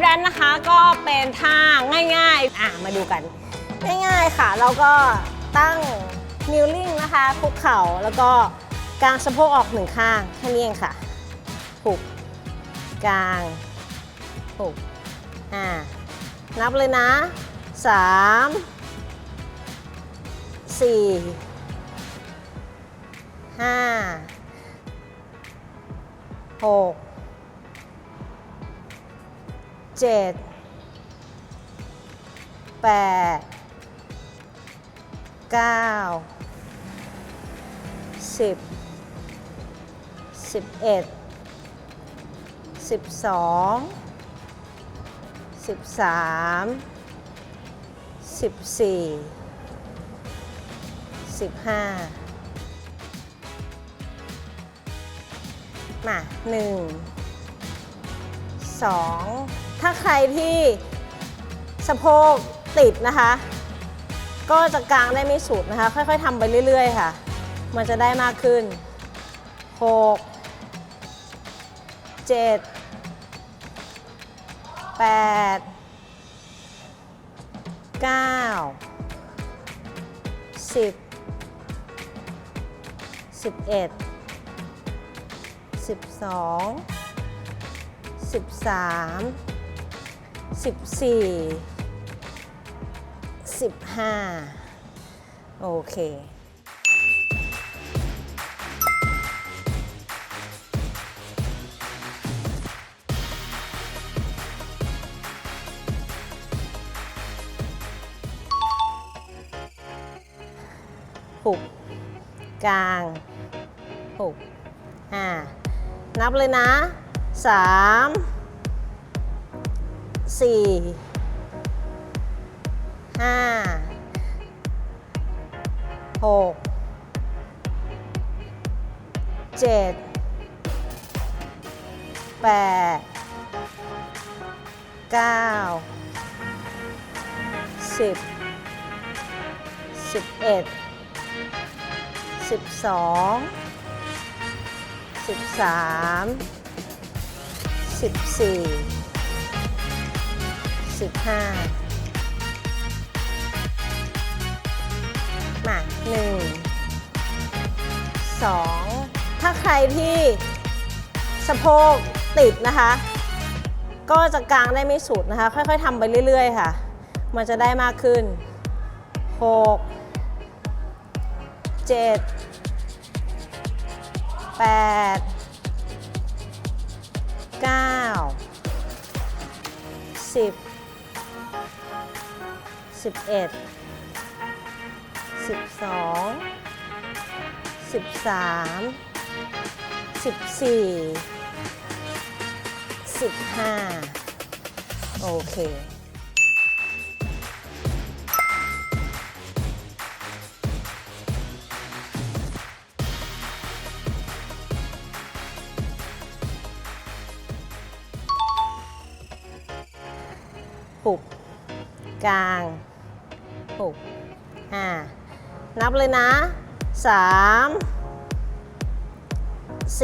แรนนะคะก็เป็นท่าง่ายๆ อะมาดูกัน ง่ายๆค่ะ เราก็ตั้งนิวลิงนะคะคุกเข่าแล้วก็กางสะโพกออกหนึ่งข้างแค่นี้เองค่ะผูกกางผูกอ่านับเลยนะ 3 4 5 6 7 8 9 10 11 12 13 14 15มาหนึ่ง สองถ้าใครที่สะโพกติดนะคะ ก็จะกางได้ไม่สุดนะคะ ค่อยๆทำไปเรื่อย ๆ ค่ะ มันจะได้มากขึ้น 6 7 8 9 10 11 12 13 14 15 โอเคผูกกลางผูกอ่านับเลยนะ 3 4 5 6 7 8 9 10 11 12 13 14 15มาหนึ่งสองถ้าใครที่สะโพกติดนะคะ ก็จะกลางได้ไม่สุดนะคะ ค่อยๆทำไปเรื่อย ๆ ค่ะ มันจะได้มากขึ้น 6 7 8 9 10 11 12 13 14 15โอเค ปุกกลางปุกอ่านับเลยนะ 3 4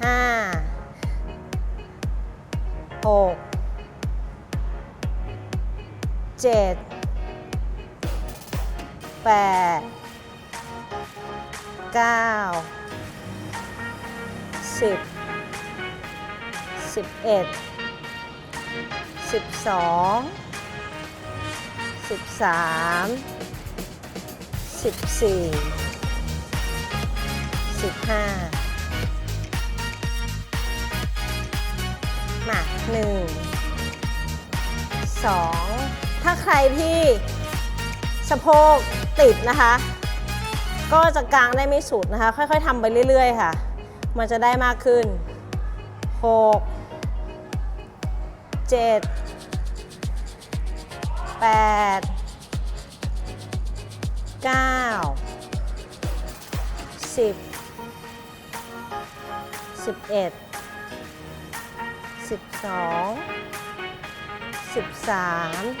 5 6 7 8 9 10 11 12 13 14 15มาหนึ่งสองถ้าใครที่สะโพกติดนะคะ ก็จะกางได้ไม่สุดนะคะ ค่อยๆทำไปเรื่อย ๆ ค่ะ มันจะได้มากขึ้น 6 7 8 9 10 11 12 13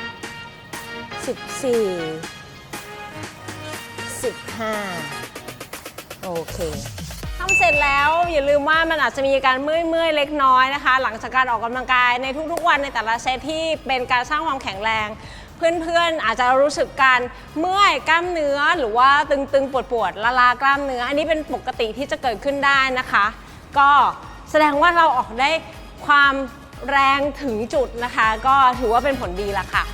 14 15โอเคททำเสร็จแล้วอย่าลืมว่ามันอาจจะมีการเมื่อยๆเล็กน้อยนะคะ หลังจากการออกกำลังกายในทุกๆวันในแต่ละเซตที่เป็นการสร้างความแข็งแรง เพื่อนๆอาจจะรู้สึกการเมื่อยกล้ามเนื้อหรือว่าตึงๆปวดๆละลากล้ามเนื้อ อันนี้เป็นปกติที่จะเกิดขึ้นได้นะคะ ก็แสดงว่าเราออกได้ความแรงถึงจุดนะคะ ก็ถือว่าเป็นผลดีละค่ะ